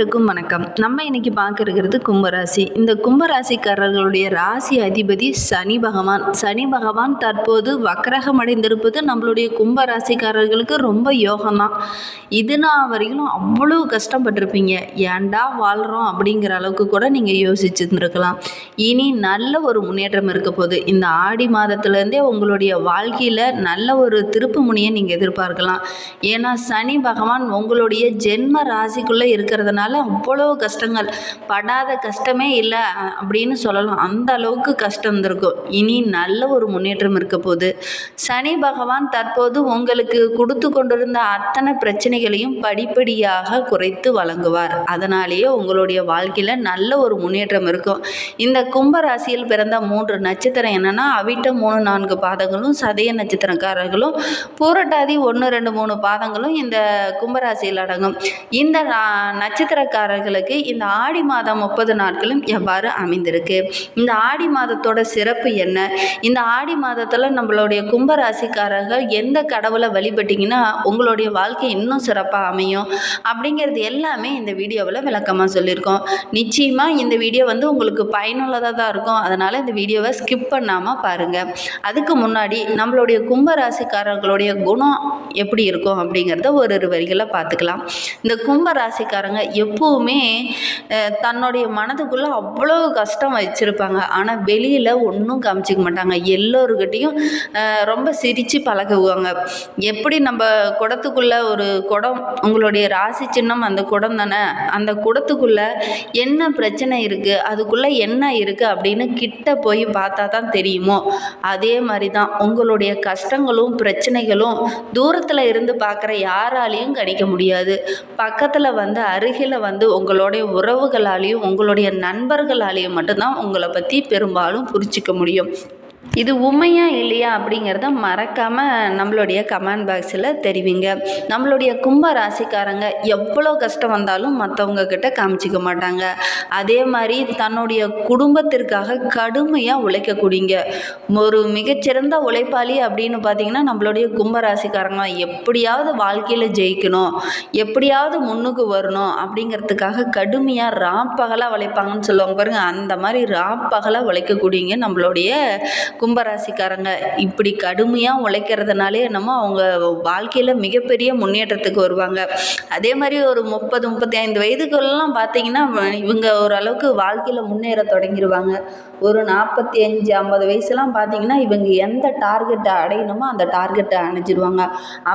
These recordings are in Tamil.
இருக்கும் வணக்கம். நம்ம இன்னைக்கு பார்க்க இருக்கிறது கும்பராசி. இந்த கும்பராசிக்காரர்களுடைய ராசி அதிபதி சனி பகவான். சனி பகவான் தற்போது வக்கரகம் அடைந்திருப்பது நம்மளுடைய கும்பராசிக்காரர்களுக்கு ரொம்ப யோகம்தான். இது நான் வரைக்கும் அவ்வளோ கஷ்டப்பட்டிருப்பீங்க. ஏன்டா வாழ்கிறோம் அப்படிங்கிற அளவுக்கு கூட நீங்கள் யோசிச்சுருந்துருக்கலாம். இனி நல்ல ஒரு முன்னேற்றம் இருக்க போகுது. இந்த ஆடி மாதத்துலேருந்தே உங்களுடைய வாழ்க்கையில் நல்ல ஒரு திருப்பு முனையை நீங்கள் எதிர்பார்க்கலாம். ஏன்னா சனி பகவான் உங்களுடைய ஜென்ம ராசிக்குள்ளே இருக்கிறதுனால அவ்வளோ கஷ்டங்கள். படாத கஷ்டமே இல்லை அப்படின்னு சொல்லலாம். அந்த அளவுக்கு கஷ்டம் இருந்திருக்கும். இனி நல்ல ஒரு முன்னேற்றம் இருக்க போகுது. சனி பகவான் தற்போது உங்களுக்கு கொடுத்து கொண்டிருந்த அத்தனை பிரச்சனைகளையும் படிப்படியாக குறைத்து வழங்குவார். அதனாலேயே உங்களுடைய வாழ்க்கையில் நல்ல ஒரு முன்னேற்றம் இருக்கும். இந்த கும்ப ராசியில் பிறந்த மூன்று நட்சத்திரம் என்னன்னா அவிட்ட மூணு நான்கு பாதங்களும் சதய நட்சத்திரக்காரர்களும் பூரட்டாதி ஒன்று ரெண்டு மூணு பாதங்களும் இந்த கும்பராசியில் அடங்கும். இந்த நட்சத்திர நட்சத்திரக்காரர்களுக்கு இந்த ஆடி மாதம் முப்பது நாட்களும் எவ்வாறு அமைந்திருக்கு? இந்த ஆடி மாதத்தோட சிறப்பு என்ன? இந்த ஆடி மாதத்தில் நம்மளுடைய கும்பராசிக்காரர்கள் எந்த கடவுளை வழிபட்டிங்கன்னா உங்களுடைய வாழ்க்கை இன்னும் சிறப்பாக அமையும் அப்படிங்கிறது எல்லாமே இந்த வீடியோவில் விளக்கமாக சொல்லியிருக்கோம். நிச்சயமாக இந்த வீடியோ வந்து உங்களுக்கு பயனுள்ளதாக தான் இருக்கும். அதனால் இந்த வீடியோவை ஸ்கிப் பண்ணாமல் பாருங்கள் அதுக்கு முன்னாடி நம்மளுடைய கும்பராசிக்காரர்களுடைய குணம் எப்படி இருக்கும் அப்படிங்கிறத ஒரு ஒரு வரிகளை பார்த்துக்கலாம் இந்த கும்பராசிக்காரங்க எப்போவுமே தன்னுடைய மனதுக்குள்ளே அவ்வளோ கஷ்டம் வச்சுருப்பாங்க. ஆனால் வெளியில் ஒன்றும் காமிச்சிக்க மாட்டாங்க. எல்லோருக்கிட்டேயும் ரொம்ப சிரித்து பழகுவாங்க. எப்படி நம்ம குடத்துக்குள்ளே ஒரு குடம் உங்களுடைய ராசி சின்னம் அந்த குடம் தானே? அந்த குடத்துக்குள்ளே என்ன பிரச்சனை இருக்குது அதுக்குள்ளே என்ன இருக்குது அப்படின்னு கிட்ட போய் பார்த்தா தான் தெரியுமோ? அதே மாதிரி தான் உங்களுடைய கஷ்டங்களும் பிரச்சனைகளும் தூரத்தில் இருந்து பார்க்குற யாராலையும் கணிக்க முடியாது. பக்கத்தில் வந்து அருகில் வந்து உங்களுடைய உறவுகளாலேயும் உங்களுடைய நண்பர்களாலேயும் மட்டும்தான் உங்களை பற்றி பெரும்பாலும் புரிஞ்சிக்க முடியும். இது உண்மையா இல்லையா அப்படிங்கிறத மறக்காமல் நம்மளுடைய கமெண்ட் பாக்ஸில் தெரிவிங்க. நம்மளுடைய கும்ப ராசிக்காரங்க எவ்வளோ கஷ்டம் வந்தாலும் மற்றவங்க கிட்ட காமிச்சிக்க மாட்டாங்க. அதே மாதிரி தன்னுடைய குடும்பத்திற்காக கடுமையாக உழைக்கக்கூடியங்க. ஒரு மிகச்சிறந்த உழைப்பாளி அப்படின்னு பார்த்தீங்கன்னா நம்மளுடைய கும்ப ராசிக்காரங்க எப்படியாவது வாழ்க்கையில் ஜெயிக்கணும் எப்படியாவது முன்னுக்கு வரணும் அப்படிங்கிறதுக்காக கடுமையாக ராப்பகலாக உழைப்பாங்கன்னு சொல்லுவாங்க பாருங்கள் அந்த மாதிரி ராப்பகலாக உழைக்கக்கூடியங்க நம்மளுடைய கும்பராசிக்காரங்க இப்படி கடுமையாக உழைக்கிறதுனாலே என்னமோ அவங்க வாழ்க்கையில் மிகப்பெரிய முன்னேற்றத்துக்கு வருவாங்க. அதே மாதிரி ஒரு முப்பது முப்பத்தி ஐந்து வயதுக்குள்ளெல்லாம் பார்த்தீங்கன்னா இவங்க ஓரளவுக்கு வாழ்க்கையில் முன்னேற தொடங்கிடுவாங்க ஒரு நாற்பத்தி அஞ்சு ஐம்பது வயசுலாம் பார்த்தீங்கன்னா இவங்க எந்த டார்கெட்டை அடையணுமோ அந்த டார்கெட்டை அடைஞ்சிடுவாங்க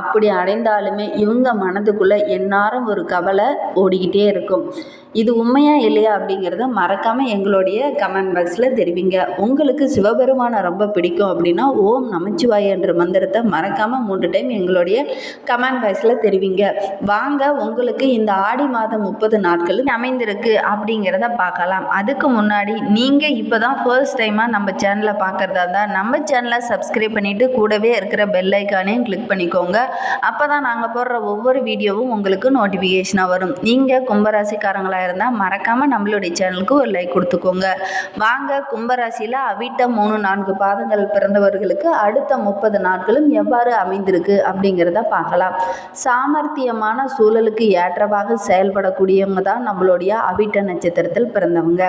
அப்படி அடைந்தாலுமே இவங்க மனதுக்குள்ளே எந்நேரம் ஒரு கவலை ஓடிக்கிட்டே இருக்கும். இது உண்மையா இல்லையா அப்படிங்கிறத மறக்காமல் எங்களுடைய கமெண்ட் பாக்ஸில் தெரிவிங்க. உங்களுக்கு சிவபெருமானை ரொம்ப பிடிக்கும் அப்படின்னா ஓம் நமச்சிவாய் என்ற மந்திரத்தை மறக்காமல் மூன்று டைம் எங்களுடைய கமெண்ட் பாக்ஸில் தெரிவிங்க. வாங்க உங்களுக்கு இந்த ஆடி மாதம் முப்பது நாட்களும் அமைந்திருக்கு அப்படிங்கிறத பார்க்கலாம். அதுக்கு முன்னாடி நீங்கள் இப்போ தான் ஃபர்ஸ்ட் டைமாக நம்ம சேனலை பார்க்குறதா இருந்தால் நம்ம சேனலை சப்ஸ்கிரைப் பண்ணிவிட்டு கூடவே இருக்கிற பெல் ஐக்கானையும் கிளிக் பண்ணிக்கோங்க. அப்போ தான் நாங்கள் போடுற ஒவ்வொரு வீடியோவும் உங்களுக்கு நோட்டிஃபிகேஷனாக வரும். நீங்கள் கும்பராசிக்காரங்களாக இருந்தால் மறக்காமல் நம்மளுடைய சேனலுக்கு ஒரு லைக் கொடுத்துக்கோங்க. வாங்க கும்பராசியில் அவிட்ட மூணு நான்கு பாதங்கள் பிறந்தவர்களுக்கு அடுத்த முப்பது நாட்களும் எவ்வாறு அமைந்திருக்கு அப்படிங்கிறத பார்க்கலாம். சாமர்த்தியமான சூழலுக்கு ஏற்றவாக செயல்படக்கூடியவங்க தான் நம்மளுடைய அவிட்ட நட்சத்திரத்தில் பிறந்தவங்க.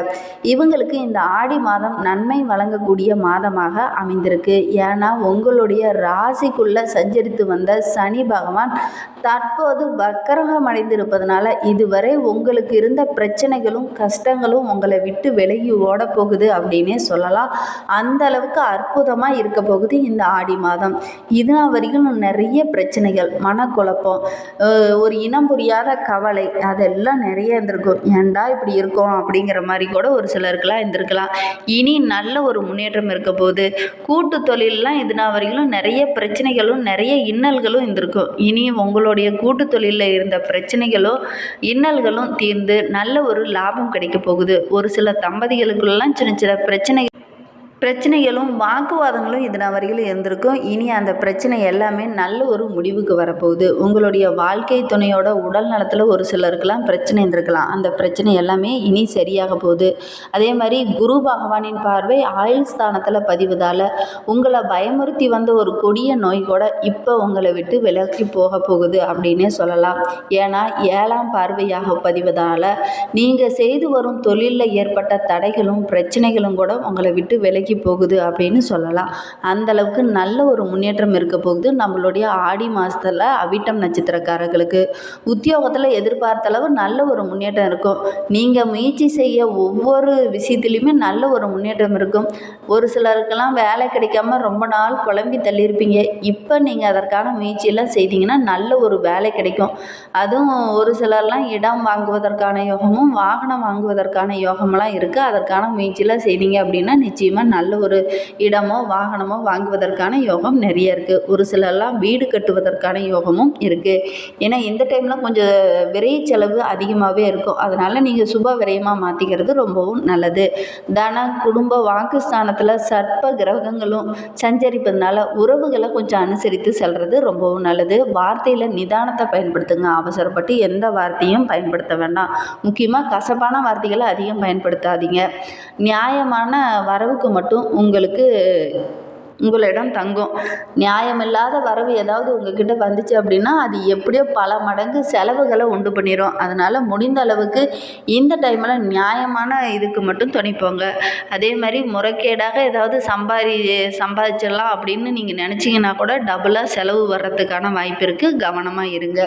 இவங்களுக்கு இந்த ஆடி மாதம் மாதம் நன்மை வழங்கக்கூடிய மாதமாக அமைந்திருக்கு. ஏன்னா உங்களுடைய ராசிக்குள்ள சஞ்சரித்து வந்த சனி பகவான் தற்போது வக்கரகம் அடைந்திருப்பதனால இதுவரை உங்களுக்கு இருந்த பிரச்சனைகளும் கஷ்டங்களும் உங்களை விட்டு விலகி ஓட போகுது அப்படின்னே சொல்லலாம். அந்த அளவுக்கு அற்புதமாக இருக்க போகுது இந்த ஆடி மாதம். இது வரைக்கும் நிறைய பிரச்சனைகள் மனக்குழப்பம் ஒரு இனம் புரியாத கவலை அதெல்லாம் நிறைய இருந்திருக்கும். ஏன்டா இப்படி இருக்கும் அப்படிங்கிற மாதிரி கூட ஒரு சிலருக்கெல்லாம் இருந்திருக்கலாம். இனி நல்ல ஒரு முன்னேற்றம் இருக்க போகுது. கூட்டு தொழிலெலாம் இதுனா வரையிலும் நிறைய பிரச்சனைகளும் நிறைய இன்னல்களும் இருந்திருக்கும் இனி உங்களுடைய கூட்டு தொழிலில் இருந்த பிரச்சனைகளும் இன்னல்களும் தீர்ந்து நல்ல ஒரு லாபம் கிடைக்க போகுது. ஒரு சில தம்பதிகளுக்குள்ளெல்லாம் சின்ன சின்ன பிரச்சனை பிரச்சனைகளும் வாக்குவாதங்களும் இது வரையிலும் இருந்திருக்கும். இனி அந்த பிரச்சனை எல்லாமே நல்ல ஒரு முடிவுக்கு வரப்போகுது. உங்களுடைய வாழ்க்கை துணையோட உடல் நலத்தில் ஒரு சிலருக்கெல்லாம் பிரச்சனை இருந்திருக்கலாம். அந்த பிரச்சனை எல்லாமே இனி சரியாக போகுது. அதே மாதிரி குரு பகவானின் பார்வை ஆயுள் ஸ்தானத்தில் பதிவதால் உங்களை பயமுறுத்தி வந்த ஒரு கொடிய நோய் கூட இப்போ உங்களை விட்டு விலக்கி போக போகுது அப்படின்னே சொல்லலாம். ஏன்னா ஏழாம் பார்வையாக பதிவதால் நீங்கள் செய்து வரும் தொழிலில் ஏற்பட்ட தடைகளும் பிரச்சனைகளும் கூட உங்களை விட்டு விலகி போகுது அப்படின்னு சொல்லலாம். அந்த அளவுக்கு நல்ல ஒரு முன்னேற்றம் இருக்க போகுது. நம்மளுடைய ஆடி மாதத்தில் அவிட்டம் நட்சத்திரக்காரர்களுக்கு உத்தியோகத்தில் எதிர்பார்த்த அளவு நல்ல ஒரு முன்னேற்றம் இருக்கும். நீங்கள் முயற்சி செய்ய ஒவ்வொரு விஷயத்துலையுமே நல்ல ஒரு முன்னேற்றம் இருக்கும். ஒரு சிலருக்கெல்லாம் வேலை கிடைக்காம ரொம்ப நாள் குழம்பி தள்ளியிருப்பீங்க. இப்போ நீங்கள் அதற்கான முயற்சியெல்லாம் செய்தீங்கன்னா நல்ல ஒரு வேலை கிடைக்கும். அதுவும் ஒரு சிலர்லாம் இடம் வாங்குவதற்கான யோகமும் வாகனம் வாங்குவதற்கான யோகமெல்லாம் இருக்குது அதற்கான முயற்சியெல்லாம் செய்தீங்க அப்படின்னா நிச்சயமாக நல்ல ஒரு இடமோ வாகனமோ வாங்குவதற்கான யோகம் நிறைய இருக்குது ஒரு சிலர்லாம் வீடு கட்டுவதற்கான யோகமும் இருக்குது ஏன்னா இந்த டைமில் கொஞ்சம் விரைய செலவு அதிகமாகவே இருக்கும். அதனால் நீங்கள் சுப விரயமாக மாற்றிக்கிறது ரொம்பவும் நல்லது. தான குடும்ப வாக்குஸ்தானத்தில் சர்ப்ப கிரகங்களும் சஞ்சரிப்பதனால உறவுகளை கொஞ்சம் அனுசரித்து செல்வது ரொம்பவும் நல்லது. வார்த்தையில் நிதானத்தை பயன்படுத்துங்க. அவசரப்பட்டு எந்த வார்த்தையும் பயன்படுத்த வேண்டாம். முக்கியமாக கசப்பான வார்த்தைகளை அதிகம் பயன்படுத்தாதீங்க. நியாயமான வரவுக்கு மட்டும் உங்களுக்கு உங்களிடம் தங்கும். நியாயமில்லாத வரவு ஏதாவது உங்ககிட்ட வந்துச்சு அப்படின்னா அது எப்படியோ பல மடங்கு செலவுகளை உண்டு பண்ணிடும் அதனால் முடிந்த அளவுக்கு இந்த டைமில் நியாயமான இதுக்கு மட்டும் துணைப்போங்க. அதே மாதிரி முறைகேடாக ஏதாவது சம்பாதி சம்பாதிச்சிடலாம் அப்படின்னு நீங்கள் நினச்சிங்கன்னா கூட டபுளாக செலவு வர்றதுக்கான வாய்ப்பு இருக்குது கவனமாக இருங்க.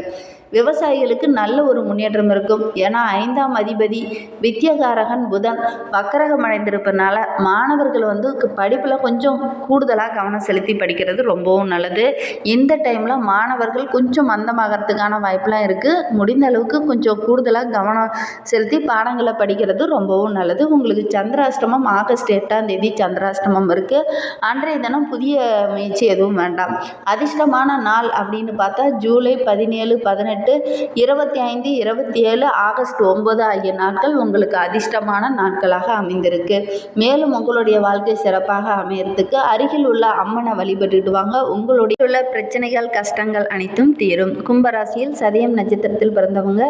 விவசாயிகளுக்கு நல்ல ஒரு முன்னேற்றம் இருக்கும். ஏன்னா ஐந்தாம் அதிபதி வித்யகாரகன் புதன் வக்கரகம் அடைந்திருப்பதுனால மாணவர்கள் வந்து படிப்பில் கொஞ்சம் கூடுதலாக கவனம் செலுத்தி படிக்கிறது ரொம்பவும் நல்லது. இந்த டைமில் மாணவர்கள் கொஞ்சம் மந்தமாகறதுக்கான வாய்ப்பெலாம் இருக்குது முடிந்த அளவுக்கு கொஞ்சம் கூடுதலாக கவனம் செலுத்தி பாடங்களை படிக்கிறது ரொம்பவும் நல்லது. உங்களுக்கு சந்திராஷ்டமம் ஆகஸ்ட் எட்டாம் தேதி சந்திராஷ்டமம் இருக்குது அன்றைய தினம் புதிய முயற்சி எதுவும் வேண்டாம். அதிர்ஷ்டமான நாள் அப்படின்னு பார்த்தா ஜூலை பதினேழு பதினெட்டு இருபத்தி ஐந்து இருபத்தி ஏழு ஆகஸ்ட் ஒன்பது ஆகிய நாட்கள் உங்களுக்கு அதிர்ஷ்டமான நாட்களாக அமைந்திருக்கு. மேலும் உங்களுடைய வாழ்க்கை சிறப்பாக அமையறதுக்கு அருகில் உள்ள அம்மனை வழிபட்டுட்டு வாங்க உங்களுடைய உள்ள பிரச்சனைகள் கஷ்டங்கள் அனைத்தும் தீரும். கும்பராசியில் சதயம் நட்சத்திரத்தில் பிறந்தவங்க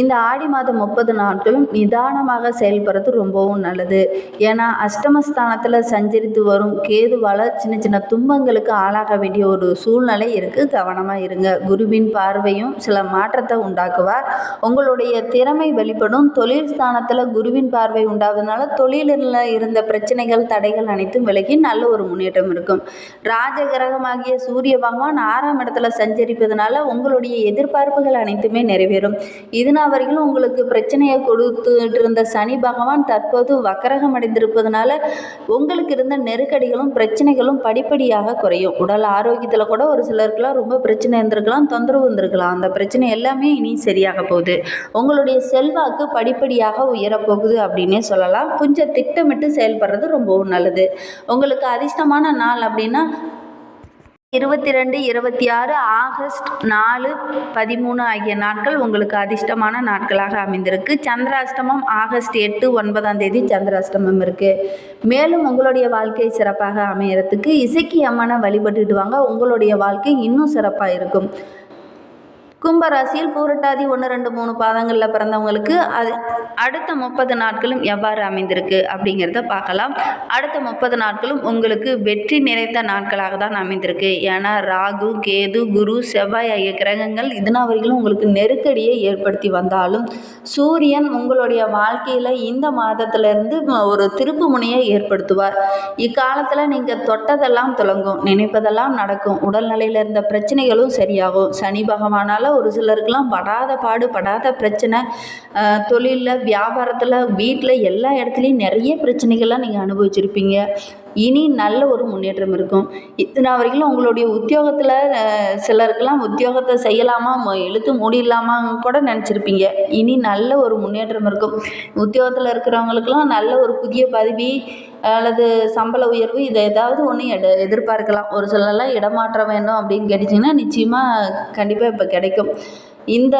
இந்த ஆடி மாதம் முப்பது நாட்களும் நிதானமாக செயல்படுறது ரொம்பவும் நல்லது. ஏன்னா அஷ்டமஸ்தானத்தில் சஞ்சரித்து வரும் கேதுவால் சின்ன சின்ன துன்பங்களுக்கு ஆளாக வேண்டிய ஒரு சூழ்நிலை இருக்குது கவனமாக இருங்க. குருவின் பார்வையும் சில மாற்றத்தை உண்டாக்குவார். உங்களுடைய திறமை வெளிப்படும். தொழில் ஸ்தானத்தில் குருவின் பார்வை உண்டாவதுனால தொழிலில் இருந்த பிரச்சனைகள் தடைகள் அனைத்தும் விலகி நல்ல ஒரு முன்னேற்றம் இருக்கும். ராஜ கிரகமாகிய சூரிய பகவான் ஆறாம் இடத்துல சஞ்சரிப்பதனால உங்களுடைய எதிர்பார்ப்புகள் அனைத்துமே நிறைவேறும். இதுனா வரைக்கும் உங்களுக்கு பிரச்சனையை கொடுத்துட்டு இருந்த சனி பகவான் தற்போது வக்கரகம் அடைந்திருப்பதனால உங்களுக்கு இருந்த நெருக்கடிகளும் பிரச்சனைகளும் படிப்படியாக குறையும். உடல் ஆரோக்கியத்தில் கூட ஒரு சிலருக்குலாம் ரொம்ப பிரச்சனை இருந்திருக்கலாம் தொந்தரவு இருந்திருக்கலாம். அந்த பிரச்சனை எல்லாமே இனி சரியாக போகுது. உங்களுடைய செல்வாக்கு படிப்படியாக உயரப்போகுது அப்படின்னே சொல்லலாம். கொஞ்சம் திட்டமிட்டு செயல்படுறது ரொம்பவும் நல்லது. உங்களுக்கு அதிர்ஷ்டமான நாள் அப்படின்னா இருபத்தி ரெண்டு இருபத்தி ஆறு ஆகஸ்ட் நாலு பதிமூணு ஆகிய நாட்கள் உங்களுக்கு அதிர்ஷ்டமான நாட்களாக அமைந்திருக்கு. சந்திராஷ்டமம் ஆகஸ்ட் எட்டு ஒன்பதாம் தேதி சந்திராஷ்டமம் இருக்குது மேலும் உங்களுடைய வாழ்க்கை சிறப்பாக அமையறதுக்கு இசைக்கு அம்மனை வழிபட்டுட்டு வாங்க. உங்களுடைய வாழ்க்கை இன்னும் சிறப்பாக இருக்கும். கும்பராசியில் பூரட்டாதி ஒன்று ரெண்டு மூணு பாதங்களில் பிறந்தவங்களுக்கு அது அடுத்த முப்பது நாட்களும் எவ்வாறு அமைந்திருக்கு அப்படிங்கிறத பார்க்கலாம். அடுத்த முப்பது நாட்களும் உங்களுக்கு வெற்றி நிறைந்த நாட்களாக தான் அமைந்திருக்கு. ஏன்னா ராகு கேது குரு செவ்வாய் ஆகிய கிரகங்கள் இதனா வரையிலும் உங்களுக்கு நெருக்கடியை ஏற்படுத்தி வந்தாலும் சூரியன் உங்களுடைய வாழ்க்கையில் இந்த மாதத்திலிருந்து ஒரு திருப்பு முனையை ஏற்படுத்துவார். இக்காலத்தில் நீங்கள் தொட்டதெல்லாம் துலங்கும் நினைப்பதெல்லாம் நடக்கும். உடல்நிலையில் இருந்த பிரச்சனைகளும் சரியாகும். சனி பகவானால் ஒரு சிலருக்கெல்லாம் படாத பாடு படாத பிரச்சனை. தொழிலில் வியாபாரத்தில் வீட்டில் எல்லா இடத்துலையும் நிறைய பிரச்சனைகள்லாம் நீங்கள் அனுபவிச்சிருப்பீங்க. இனி நல்ல ஒரு முன்னேற்றம் இருக்கும். இத்தனை வரைக்கும் உங்களுடைய உத்தியோகத்தில் சிலருக்கெல்லாம் உத்தியோகத்தை செய்யலாமா எழுத்து இழுத்து மூடிடலாமான்னு கூட நினச்சிருப்பீங்க. இனி நல்ல ஒரு முன்னேற்றம் இருக்கும். உத்தியோகத்தில் இருக்கிறவங்களுக்கெல்லாம் நல்ல ஒரு புதிய பதவி அல்லது சம்பள உயர்வு இதை ஏதாவது ஒன்று எட எதிர்பார்க்கலாம். ஒரு சிலர்லாம் இடமாற்றம் வேணும் அப்படின்னு கேட்டுச்சிங்கன்னா நிச்சயமாக கண்டிப்பாக இப்போ கிடைக்கும். இந்த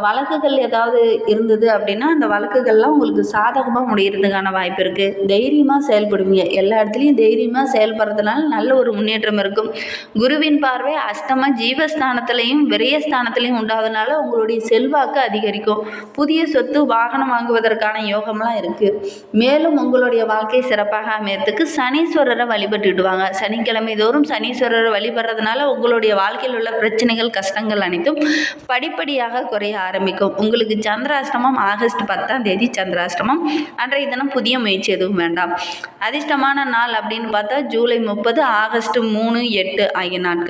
வழக்குகள் ஏதாவது இருந்தது அப்படின்னா அந்த வழக்குகள்லாம் உங்களுக்கு சாதகமாக முடியறதுக்கான வாய்ப்பு இருக்குது தைரியமாக செயல்படுவீங்க. எல்லா இடத்துலையும் தைரியமாக செயல்படுறதுனால நல்ல ஒரு முன்னேற்றம் இருக்கும். குருவின் பார்வை அஷ்டம ஜீவஸ்தானத்துலேயும் விரயஸ்தானத்துலேயும் உண்டாவதுனால உங்களுடைய செல்வாக்கு அதிகரிக்கும். புதிய சொத்து வாகனம் வாங்குவதற்கான யோகம்லாம் இருக்குது மேலும் உங்களுடைய வாழ்க்கை சிறப்பாக அமையறதுக்கு சனீஸ்வரரை வழிபட்டுடுவாங்க சனிக்கிழமை தோறும் சனீஸ்வரரை வழிபடுறதுனால உங்களுடைய வாழ்க்கையில் உள்ள பிரச்சனைகள் கஷ்டங்கள் அனைத்தும் படி படிப்படியாக குறைய ஆரம்பிக்கும். உங்களுக்கு சந்திராஷ்டமம் ஆகஸ்ட் பத்தாம் தேதி சந்திராஷ்டமம். அன்றைய தினம் புதிய முயற்சி எதுவும் வேண்டாம். அதிர்ஷ்டமான நாள் அப்படின்னு பார்த்தா ஜூலை முப்பது ஆகஸ்ட் மூணு எட்டு ஆகிய நாட்கள்.